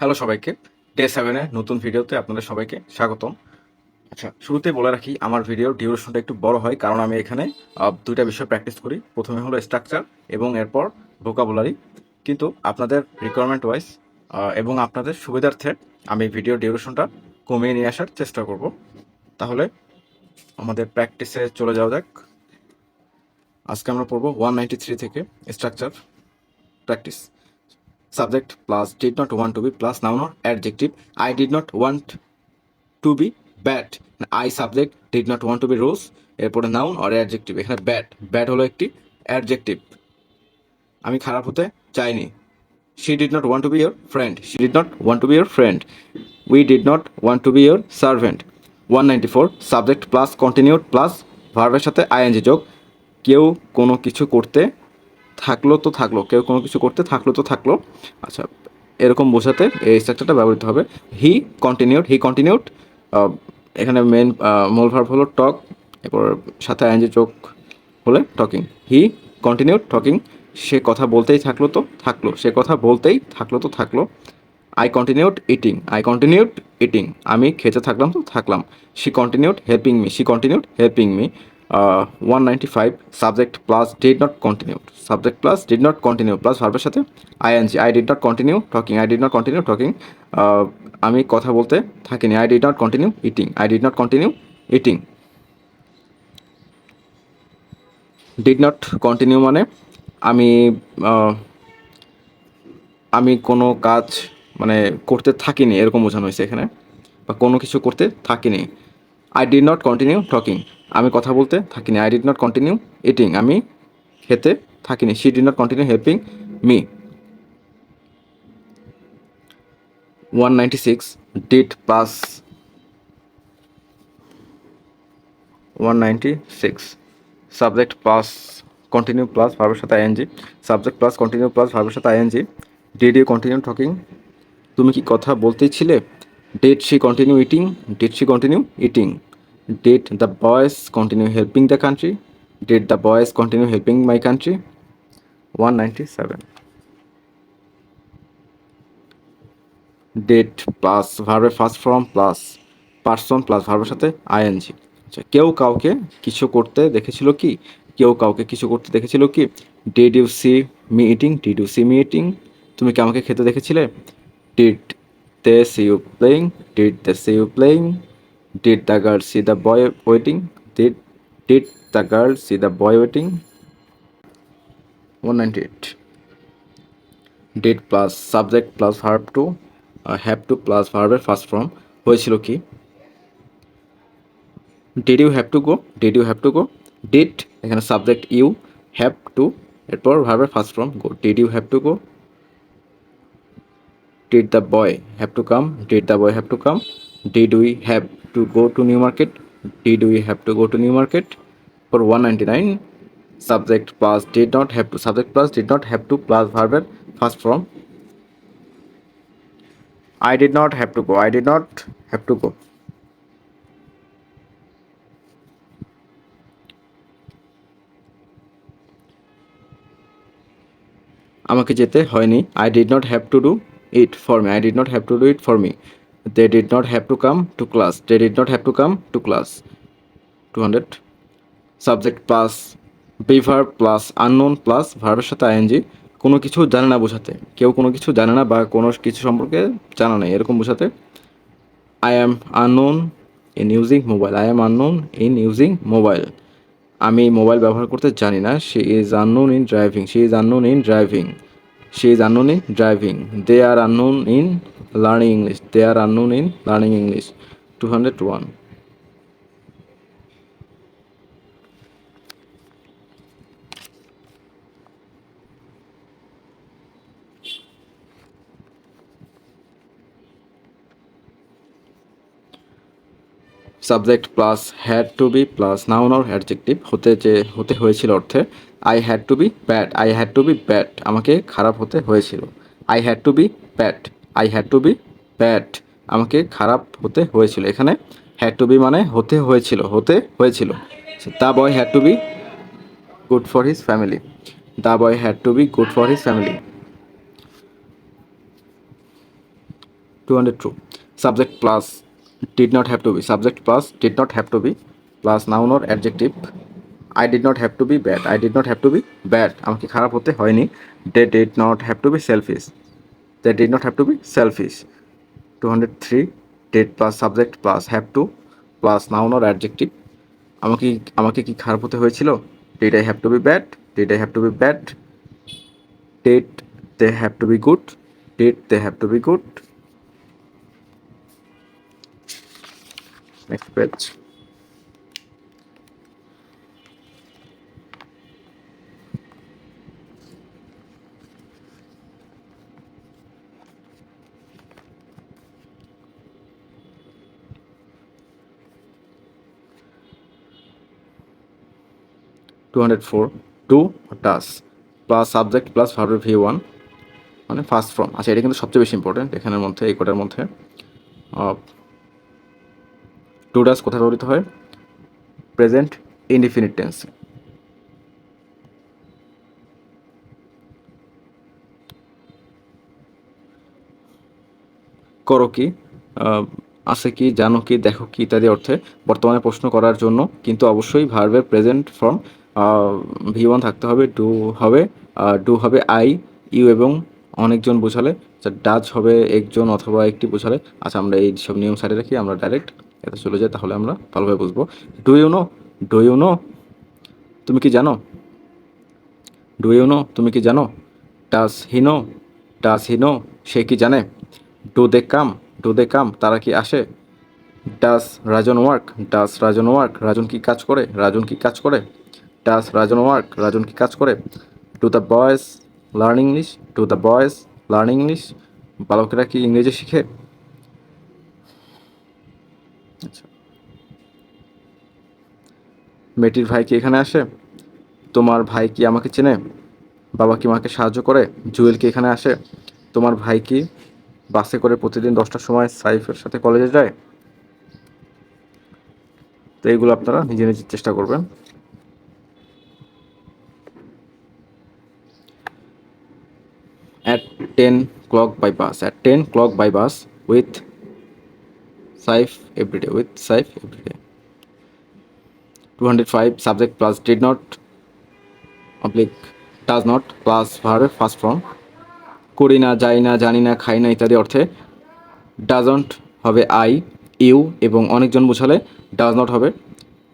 Hello সবাইকে। Day সেভেনের নতুন ভিডিওতে আপনাদের সবাইকে স্বাগতম। আচ্ছা শুরুতেই বলে রাখি, আমার ভিডিওর ডিউরেশনটা একটু বড় হয়, কারণ আমি এখানে দুইটা বিষয় প্র্যাকটিস করি। প্রথমে হলো স্ট্রাকচার এবং এরপর ভোকাবুলারি কিন্তু আপনাদের রিকোয়ারমেন্ট ওয়াইজ এবং আপনাদের সুবিধার্থে আমি ভিডিও ডিউরেশনটা কমিয়ে নিয়ে আসার চেষ্টা করব। তাহলে আমাদের প্র্যাকটিসে চলে যাওয়া যাক। আজকে আমরা পড়ব ওয়ান থ্রি থেকে structure practice plus did not want to be plus noun or adjective. I did not want to be bad. I subject did not want to be rose, এরপরে নাউন অর অ্যাডজেক্টিভ এখানে bad bad হলো একটি adjective আমি খারাপ হতে চাইনি। She did not want to be your friend she did not want to be your friend we did not want to be your servant one ninety four subject plus continued plus ভার্বের সাথে ING যোগ। কেউ কোনো কিছু করতে থাকল তো থাকল, কেউ কোনো কিছু করতে থাকল তো থাকল। আচ্ছা এরকম বোঝাতে এই স্ট্রাকচারটা ব্যবহৃত হবে। হি কন্টিনিউড হি কন্টিনিউড এখানে মেন মূল ভার্ব হলো টক এরপর সাথে আইনজি যোগ হলে টকিং হি কন্টিনিউড টকিং সে কথা বলতেই থাকল তো থাকল, সে কথা বলতেই থাকল তো থাকল। I continued eating I continued eating আমি খেতে থাকলাম তো থাকলাম। She continued helping me she continued helping me one ninety five subject plus did not continue subject plus did not continue plus সাথে I N G I did not continue talking I did not continue talking আমি কথা বলতে থাকিনি। I did not continue eating I did not continue eating did not continue মানে আমি আমি কোনো কাজ মানে করতে থাকিনি, এরকম বোঝানো হয়েছে এখানে, বা কোনো কিছু করতে থাকিনি। I did not continue talking আমি কথা বলতে থাকিনি। I did not continue eating আমি খেতে থাকিনি। She did not continue helping me one ninety six did plus one ninety six subject plus continue plus ভার্বের সাথে I N G subject plus continue plus ভার্বের সাথে I N G did you continue talking তুমি কি কথা বলতেই ছিলে did she continue eating did she continue eating did the boys continue helping the country did the boys continue helping my country one ninety seven did plus ভার্বের first form plus person plus ভার্বের সাথে ING আচ্ছা কেউ কাউকে কিছু করতে দেখেছিল কি? কেউ কাউকে কিছু করতে দেখেছিল কি? Did you see me eating did you see me eating তুমি কি আমাকে খেতে দেখেছিলে? Did see you playing did they see you playing did the girl see the boy waiting did did the girl see the boy waiting one ninety eight did plus subject plus verb to have to plus ভার্বের first form হয়েছিল কি? Did you have to go did you have to go did এখানে subject you have to এরপর ভার্বের first form go did you have to go boy have to come did the boy have to come did we have to go to New Market did we have to go to New Market for one ninety nine subject plus did not have to subject plus did not have to plus ভার্বের first form I did not have to go. I did not have to go. আমাকে যেতে হয়নি I did not have to do it for me I did not have to do it for me they did not have to come to class they did not have to come to class two hundred subject plus be verb plus unknown plus ভার্বের সাথে ING কোনো কিছু জানে না বোঝাতে। কেউ কোনো কিছু জানে না বা কোনো কিছু সম্পর্কে জানা নেই। এরকম বোঝাতে। I am unknown in using mobile I am unknown in using mobile আমি মোবাইল ব্যবহার করতে জানি না। She is unknown in driving she is unknown in driving she is unknown in driving they are unknown in learning english they are unknown in learning english 201 subject plus had to be plus noun or adjective হতে যে, হতে হয়েছিল অর্থে I had to be bad I had to be bad আমাকে খারাপ হতে হয়েছিল। I had to be bad I had to be bad আমাকে খারাপ হতে হয়েছিল। এখানে হ্যাড টু বি মানে হতে হয়েছিল হতে হয়েছিল। The boy had to be good for his family the boy had to be good for his family two hundred two subject plus did not have to be subject plus did not have to be plus noun or adjective I did not have to be bad I did not have to be bad আমাকে খারাপ হতে হয়নি not have to be selfish they did not have to be selfish two hundred three did plus subject plus have to plus noun or adjective আমাকে আমাকে কি খারাপ হতে হয়েছিল did I have to be bad did I have to be bad did they have to be good did they have to be good next page two hundred four two does plus subject plus ভার্বের V one মানে first form আচ্ছা এটা কিন্তু সবচেয়ে বেশি important এখানের মধ্যে, এই কোটার মধ্যে। টু ডাস কোথায় ব্যবহৃত হয়? প্রেজেন্ট ইনডিফিনিট টেন্স করো কি? আছে কি, জানো কি, দেখো কি ইত্যাদি অর্থে বর্তমানে প্রশ্ন করার জন্য কিন্তু অবশ্যই ভার্বের প্রেজেন্ট ফর্ম ভি ওয়ান থাকতে হবে ডু হবে ডু হবে আই ইউ এবং অনেকজন বোঝালে ডাচ হবে, একজন অথবা একটি বোঝালে। আচ্ছা আমরা এই সব নিয়ম সাইডে রাখি, আমরা ডাইরেক্ট এতে চলে যায়, তাহলে আমরা ভালোভাবে বুঝব। Do you know do you know তুমি কি জানো? ডু ইউ নো তুমি কি জানো? Does he know does he know সে কি জানে? Do they come do they কাম তারা কি আসে? Does Rajan work does Rajan work Rajan কি কাজ করে? রাজন কি কাজ করে? ডাস রাজন ওয়ার্ক রাজন কি কাজ করে? Do the boys learn English do the boys learn English বালকেরা কি ইংরেজি শিখে? মেয়েটির ভাই কি এখানে আসে? তোমার ভাই কি আমাকে চেনে? বাবা কি মাকে সাহায্য করে? জুয়েল কি এখানে আসে? তোমার ভাই কি বাসে করে প্রতিদিন দশটার সময় সাইফের সাথে কলেজে যায়? তো এইগুলো আপনারা নিজে নিজে চেষ্টা করবেন। At 10 clock by bus at 10 clock by bus with Saif everyday with Saif Saif every day. 205 subject plus did not oblique does not plus verb first form. করি না যাই না জানি না খাই না ইত্যাদি অর্থে ডাজন্ট হবে আই ইউ এবং অনেকজন বোঝালে ডাজ নট হবে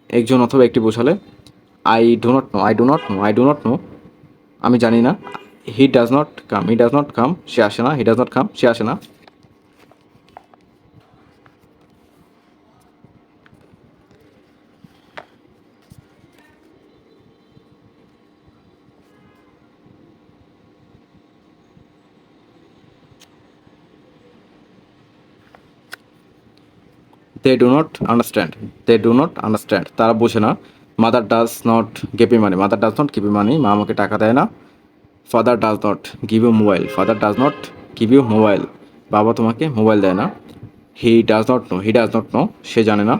একজন অথবা একটি বোঝালে I do not know I do not know I do not know আমি জানি না he does not come he does not come সে আসে না হি ডাজ নট কাম সে আসে না they do not understand they do not understand তারা বোঝে না মাদার ডাজ নট ই মানি মাদার ডাজ নট ই মানি মা আমাকে টাকা দেয় না father does not give you mobile father does not give you mobile বাবা তোমাকে মোবাইল দেয় না he does not know he does not know সে জানে না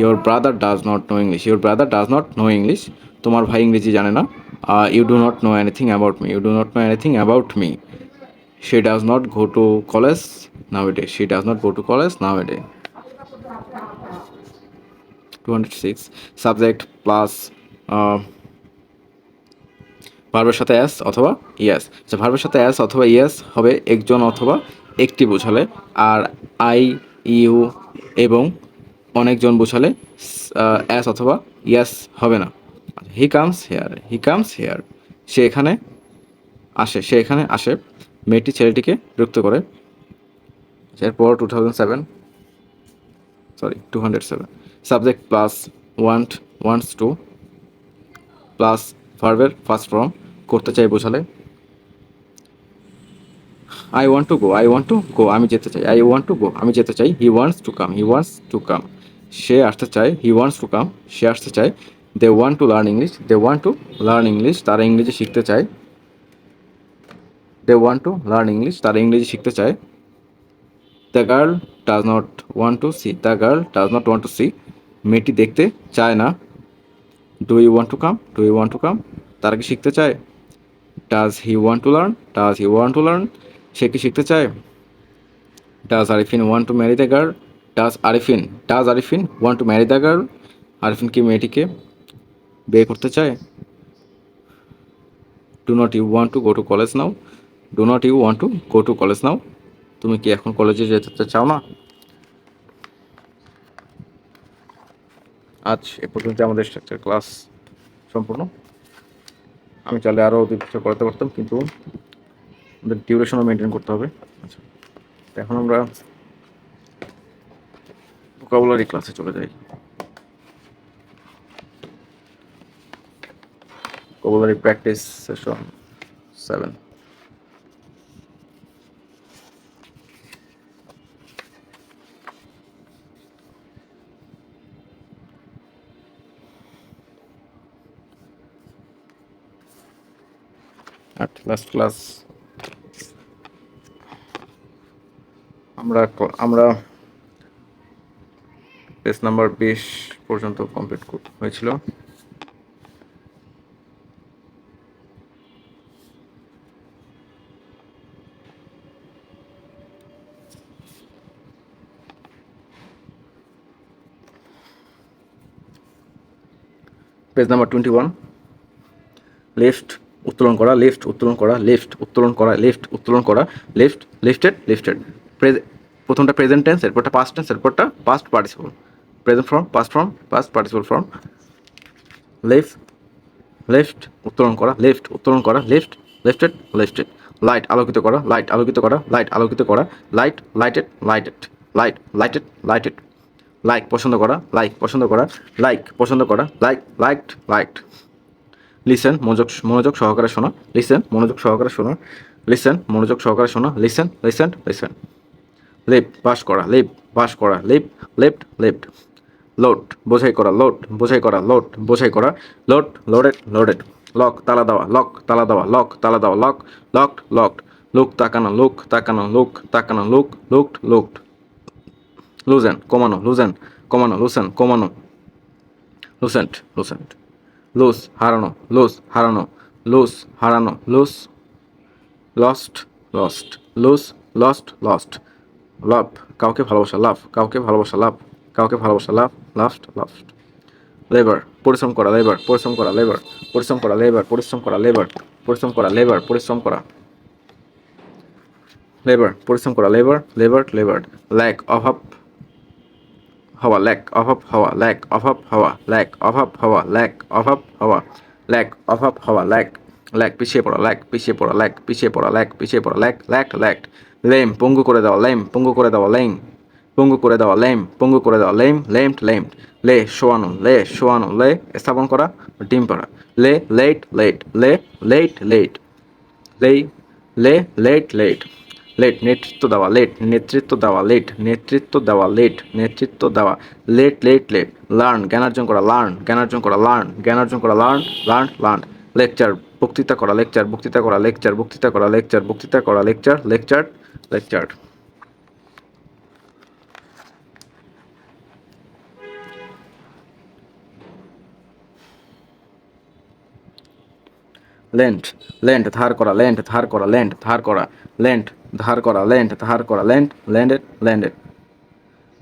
your brother does not know English your brother does not know English তোমার ভাই ইংরেজি জানে না you do not know anything about me you do not know anything about me she does not go to college nowadays she does not go to college nowadays 206 subject plus ভার্বের সাথে as অথবা yes আচ্ছা ভার্বের সাথে as অথবা yes হবে একজন অথবা একটি বোঝালে, আর আই ইউ এবং অনেকজন বোঝালে অ্যাস অথবা ইয়েস হবে না। He comes here he comes here সে এখানে আসে, সে এখানে আসে। মেয়েটি ছেলেটিকে বিরক্ত করে। এরপর two thousand seven sorry two hundred seven subject plus want wants to plus ভার্বের ফার্স্ট ফর্ম করতে চাই বোঝালে? I want to go I want to go আমি যেতে চাই আই ওয়ান্ট টু গো আমি যেতে চাই he wants to come he wants to come সে আসতে চায় হি ওয়ান্টস টু কাম সে আসতে চায় they want to learn English they want to learn English তারা ইংরেজি শিখতে চায়। They want to learn English তারা ইংরেজি শিখতে চায়। The girl does not want to see the girl does not want to see মেয়েটি দেখতে চায় না। Do you want to come do you want to come তারা কি শিখতে চায়? Does he want to learn does he want to learn সে কি শিখতে চায়? Does Arifin want to marry the girl does Arifin does Arifin want to marry the girl Arifin কি মেয়েটিকে বিয়ে করতে চায়? Do not you want to go to college now do not you want to go to college now তুমি কি এখন কলেজে যেতে চাও না? আজ এ পর্যন্ত আমাদের স্ট্রাকচার ক্লাস সম্পূর্ণ। আমি চাইলে আরও অতিরিক্ত করাতে পারতাম, কিন্তু আমাদের ডিউরেশনও মেনটেন করতে হবে। আচ্ছা এখন আমরা ভোকাবুলারি ক্লাসে চলে যাই। Vocabulary practice session seven last class আমরা আমরা পেজ নাম্বার বিশ পর্যন্ত কমপ্লিট হয়েছিল। Page number twenty one left উত্তোলন করা লেফট উত্তোলন করা লেফট উত্তোলন করা লেফট উত্তোলন করা লেফট লিফটেড লিফটেড প্রথমটা প্রেজেন্ট টেন্স এরপরটা পাস্ট টেন্স এরপরটা past participle present form past form past participle form left left উত্তোলন করা লেফট উত্তোলন করা লেফট লেফটেড লেফটেড লাইট আলোকিত করা লাইট আলোকিত করা লাইট আলোকিত করা light lighted lighted light lighted lighted like পছন্দ করা লাইক পছন্দ করা লাইক পছন্দ করা লাইক লাইকড লাইকড লিসেন মনোযোগ মনোযোগ সহকারে শোনা। লিসেন মনোযোগ সহকারে শোনা। লিসেন মনোযোগ সহকারে শোনা। লিসেন লিসেন লিসেন লেপ বাস করা। লেপ বাস করা। লেপ লেফট লেফট লোড বোঝাই করা। লোড বোঝাই করা। লোড বোঝাই করা। লোড লোডেড লোডেড লক তালা দেওয়া। লক তালা দেওয়া। লক তালা দেওয়া। লক লকড লকড লুক তাকানো লুক তাকানো লুক তাকানো লুক লুকড লুকড লুজেন কমানো লুজেন কমানো লুসেন কমানো। লুসেন্ট লুসেন্ট লুজ হারানো। লুজ হারানো। লুজ হারানো। Lose lost lost lose lost lost love কাউকে ভালোবাসা লাভ কাউকে ভালোবাসা লাভ কাউকে ভালোবাসা লাভ লাস্ট লাস্ট লেবার পরিশ্রম করা লেবার পরিশ্রম করা লেবার পরিশ্রম করা লেবার পরিশ্রম করা লেবার পরিশ্রম করা লেবার পরিশ্রম করা। লেবার পরিশ্রম করা লেবার লেবার লেবার ল্যাক অভাব। হওয়া ল্যাক অভাব হওয়া ল্যাক অভাব হওয়া ল্যাক অভাব হওয়া ল্যাক অভাব হওয়া ল্যাক অভাব হওয়া ল্যাক ল্যাক পিছিয়ে পড়া ল্যাক পিছিয়ে পড়া ল্যাক পিছিয়ে পড়া ল্যাক পিছিয়ে পড়া ল্যাক ল্যাক ল্যাক লেম, পঙ্গু করে দেওয়া, লেম, পঙ্গু করে দেওয়া, লেম, পঙ্গু করে দেওয়া, লেম, পঙ্গু করে দেওয়া, লেম লেমড লেমড লে, শোয়ানো লে শোয়ানো, লে, স্থাপন করা, ডিম পাড়া, lay, laid laid, lay, laid laid lay lay, lead late late, নেতৃত্ব দেওয়া, লেট, নেতৃত্ব দেওয়া, লেট, নেতৃত্ব দেওয়া, লেট, নেতৃত্ব দেওয়া, লেট লেট লেট লার্ন জ্ঞানার্জন করা লার্ন জ্ঞানার্জন করা লার্ন জ্ঞানার্জন করা লার্ন লার্ন লার্ন লেকচার বক্তৃতা করা লেকচার বক্তৃতা করা লেকচার বক্তৃতা করা লেকচার বক্তৃতা করা lecture lecture lecture lent lent ধার করা লেন্ট ধার করা লেন্ট ধার করা লেন্ট ধার করা লেন্ট ধার করা লেন্ট ল্যান্ডেড ল্যান্ডেড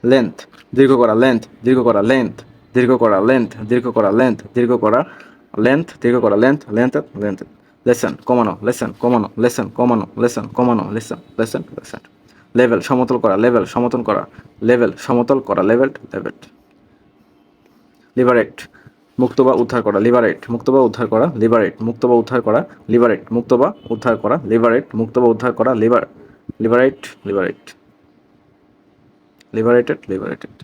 লেন্থ দীর্ঘ করা লেন্থ দীর্ঘ করা লেন্থ দীর্ঘ করা লেন্থ দীর্ঘ করা লেন্থ দীর্ঘ করা লেন্থ দীর্ঘ করা লেন্থ লেন্থ লেন্থ লেসন কমানো লেসন কমানো লেসন কমানো লেসন কমানো লেসন লেসন লেসন লেভেল সমতল করা লেভেল সমতল করা লেভেল সমতল করা লেভেল লেভেল লিবারেট মুক্ত বা উদ্ধার করা লিবারেট মুক্ত বা উদ্ধার করা লিবারেট মুক্ত বা উদ্ধার করা লিবারেট মুক্ত বা উদ্ধার করা লিবারেট মুক্ত বা উদ্ধার করা liber liberate liberate liberated liberated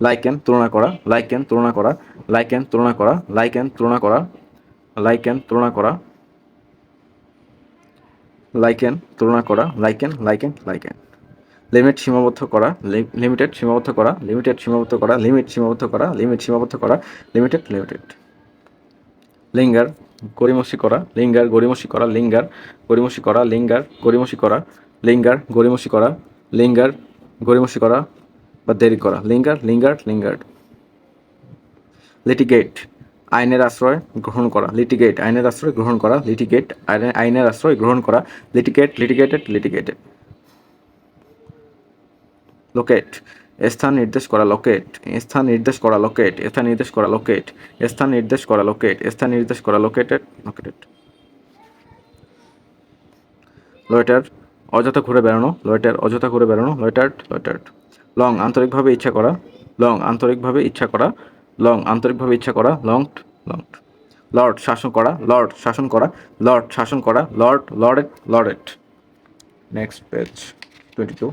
liken তুলনা করা লাইকেন তুলনা করা লাইকেন তুলনা করা লাইকেন তুলনা করা লাইকেন তুলনা করা লাইকেন তুলনা করা লাইকেন লাইকেন লাইকেন লিমিট সীমাবদ্ধ করা লিমিটেড সীমাবদ্ধ করা লিমিটেড সীমাবদ্ধ করা লিমিট সীমাবদ্ধ করা লিমিট সীমাবদ্ধ করা লিমিটেড লিমিটেড লিঙ্গার গরিমসি করা, লিঙ্গার গরিমসি করা, লিঙ্গার গরিমসি করা, লিঙ্গার গরিমসি করা, লিঙ্গার গরিমসি করা, লিঙ্গার গরিমসি করা বা দেরি করা, লিঙ্গার লিঙ্গার লিঙ্গার। লিটিগেট, আইনের আশ্রয় গ্রহণ করা, লিটিগেট, আইনের আশ্রয় গ্রহণ করা, লিটিগেট আইনের আশ্রয় গ্রহণ করা, লিটিগেট, লিটিগেটেড লিটিগেটেড। লোকেট স্থান নির্দেশ করা লোকেট স্থান নির্দেশ করা লোকেট স্থান নির্দেশ করা লোকেট স্থান নির্দেশ করা লোকেট স্থান নির্দেশ করা লোকেটেড লোকেটেড লয়েটার অযথা ঘুরে বেড়ানো লয়েটার অযথা ঘুরে বেড়ানো লয়েটার্ড লয়েটার্ড লং আন্তরিকভাবে ইচ্ছা করা লং আন্তরিকভাবে ইচ্ছা করা লং আন্তরিকভাবে ইচ্ছা করা লং লং লর্ড শাসন করা লর্ড শাসন করা লর্ড শাসন করা lord lorded lorded next page twenty two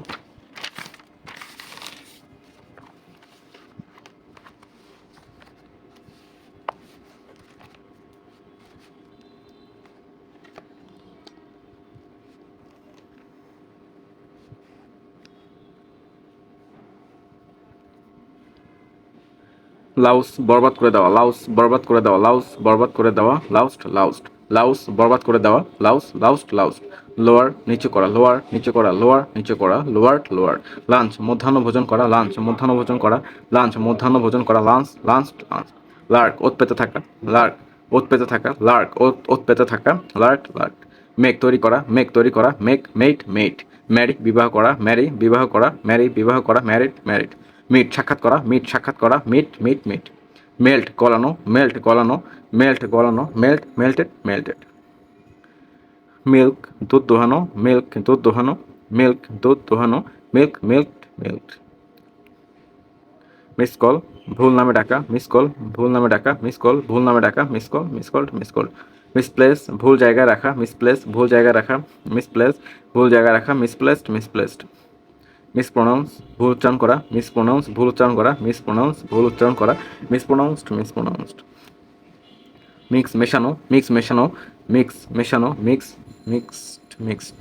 louse বরবাদ করে দেওয়া, লাউস বরবাদ করে দেওয়া, লাউস বরবাদ করে দেওয়া, লাউস্ট লাউস্ট, লাউস বরবাদ করে দেওয়া, লাউস, লাউস্ট লাউস্ট, লোয়ার নিচু করা, লোয়ার নিচু করা, লোয়ার নিচে করা লোয়ার লোয়ার, লাঞ্চ, মধ্যাহ্ন ভোজন করা, লাঞ্চ, মধ্যাহ্ন ভোজন করা, লাঞ্চ, মধ্যাহ্ন ভোজন করা, লাঞ্চ লাঞ্চ লাঞ্চ, লার্ক, ওত পেতে থাকা, লার্ক, ওত পেতে থাকা, লার্ক, ওত ওত পেতে থাকা লার্ক লার্ক মেক তৈরি করা মেক তৈরি করা মেক মেট মেট ম্যারি বিবাহ করা, ম্যারি, বিবাহ করা, ম্যারি, বিবাহ করা ম্যারিড ম্যারিড মিট, সাক্ষাৎ করা, মিট, সাক্ষাৎ করা, মিট মিট মিট। মেল্ট, গলানো মেল্ট গলানো মেল্ট গলানো, মেল্ট, মেল্টেড মেল্টেড। মিল্ক, দুধ দোহানো, মিল্ক, দুধ দোহানো, মিল্ক, দুধ দোহানো, milk milk milk miscall, ভুল নামে ডাকা, মিস কল, ভুল নামে ডাকা, মিস কল, ভুল নামে ডাকা, miscall miscall miscall. Misplace ভুল জায়গায় রাখা মিসপ্লেস ভুল জায়গায় রাখা মিসপ্লেস ভুল জায়গায় রাখা মিসপ্লেসড মিসপ্লেসড মিসপ্রোনাউন্স ভুল উচ্চারণ করা মিসপ্রোনাউন্স ভুল উচ্চারণ করা মিসপ্রোনাউন্স ভুল উচ্চারণ করা মিসপ্রোনাউন্সড মিসপ্রোনাউন্সড মিক্স, মেশানো মিক্স মেশানো মিক্স মেশানো, মিক্স, মিক্সড মিক্সড।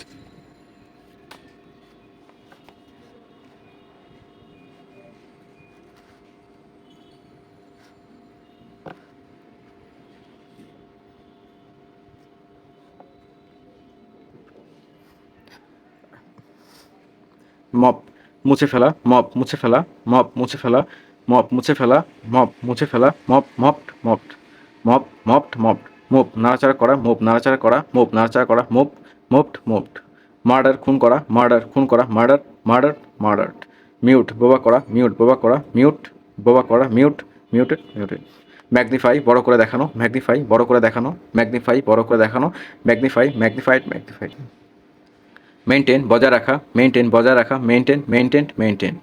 মপ, মুছে ফেলা, মপ, মুছে ফেলা, মপ, মুছে ফেলা, মপ, মুছে ফেলা, মপ, মুছে ফেলা, mop mopped mopped mop mopped mopped move নাড়াচাড়া করা মুভ নাড়াচাড়া করা মুভ নাড়াচাড়া করা মুভ মুভড মুভড মার্ডার, খুন করা, মার্ডার, খুন করা, মার্ডার মার্ডার মার্ডার, মিউট, বোবা করা, মিউট, বোবা করা, মিউট, বোবা করা, মিউট, মিউটেড মিউটেড, ম্যাগনিফাই, বড় করে দেখানো, ম্যাগনিফাই, বড় করে দেখানো, ম্যাগনিফাই, বড় করে দেখানো, ম্যাগনিফাই, ম্যাগনিফাইড ম্যাগনিফাইড। মেনটেন বজায় রাখা মেনটেন বজায় রাখা মেনটেন মেনটেন মেনটেন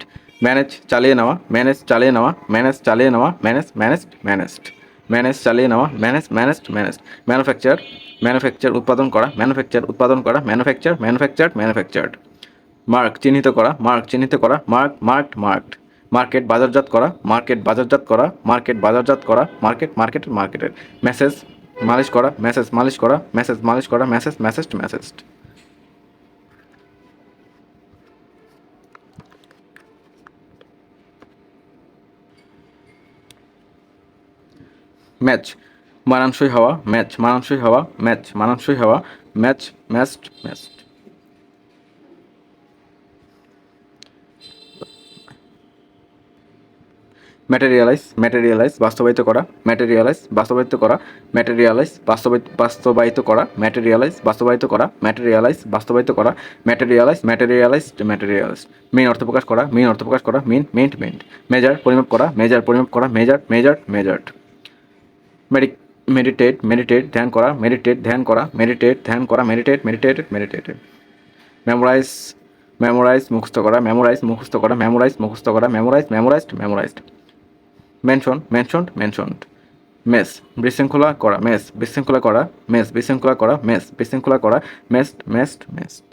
ম্যানেজ চালিয়ে নেওয়া ম্যানেজ চালিয়ে নেওয়া ম্যানেজ চালিয়ে নেওয়া ম্যানেজ ম্যানেজড ম্যানেজড ম্যানেজ চালিয়ে নেওয়া manage managed managed manufacture manufacture উৎপাদন করা ম্যানুফ্যাকচার উৎপাদন করা ম্যানুফ্যাকচার ম্যানুফ্যাকচার্ড ম্যানুফ্যাকচার্ড মার্ক চিহ্নিত করা মার্ক চিহ্নিত করা মার্ক মার্কড মার্কড মার্কেট বাজারজাত করা মার্কেট বাজারজাত করা মার্কেট বাজারজাত করা মার্কেট মার্কেট মার্কেটের মেসেজ মালিশ করা মেসেজ মালিশ করা মেসেজ মালিশ করা মেসেজ মেসেজড মেসেজড ম্যাচ, মানানসই হওয়া, ম্যাচ, মানানসই হওয়া, ম্যাচ, মানানসই হওয়া, match, matched matched. Materialise materialise বাস্তবায়িত করা ম্যাটেরিয়ালাইজ বাস্তবায়িত করা ম্যাটেরিয়ালাইজ বাস্তবায়িত বাস্তবায়িত করা ম্যাটেরিয়ালাইজ বাস্তবায়িত করা ম্যাটেরিয়ালাইজ বাস্তবায়িত করা ম্যাটেরিয়ালাইজ ম্যাটেরিয়ালাইজড ম্যাটেরিয়ালাইজ মেইন অর্থ প্রকাশ করা মেইন অর্থ প্রকাশ করা মেইন মেইন্ট মেইন্ট মেজার পরিমাপ করা মেজার পরিমাপ করা measure measured measured medi meditate meditate ধ্যান করা মেডিটেট ধ্যান করা মেডিটেট ধ্যান করা meditate meditated meditated memorise memorise মুখস্থ করা মেমোরাইজ মুখস্থ করা মেমোরাইজ মুখস্থ করা memorise memorised memorised mention mentioned mentioned mess বিশৃঙ্খলা করা মেস বিশৃঙ্খলা করা মেস বিশৃঙ্খলা করা মেস বিশৃঙ্খলা করা messed messed messed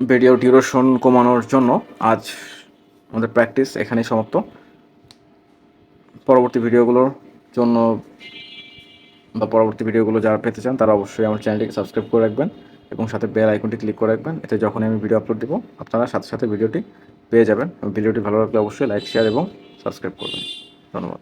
video duration কমানোর জন্য আজ আমাদের প্র্যাকটিস এখানেই সমাপ্ত। পরবর্তী ভিডিওগুলোর জন্য বা পরবর্তী ভিডিওগুলো যারা পেতে চান, তারা অবশ্যই আমার চ্যানেলটিকে সাবস্ক্রাইব করে রাখবেন এবং সাথে বেল আইকনটি ক্লিক করে রাখবেন। এতে যখন আমি ভিডিও আপলোড দেবো, আপনারা সাথে সাথে ভিডিওটি পেয়ে যাবেন। ভিডিওটি ভালো লাগলে অবশ্যই লাইক শেয়ার এবং সাবস্ক্রাইব করবেন। ধন্যবাদ।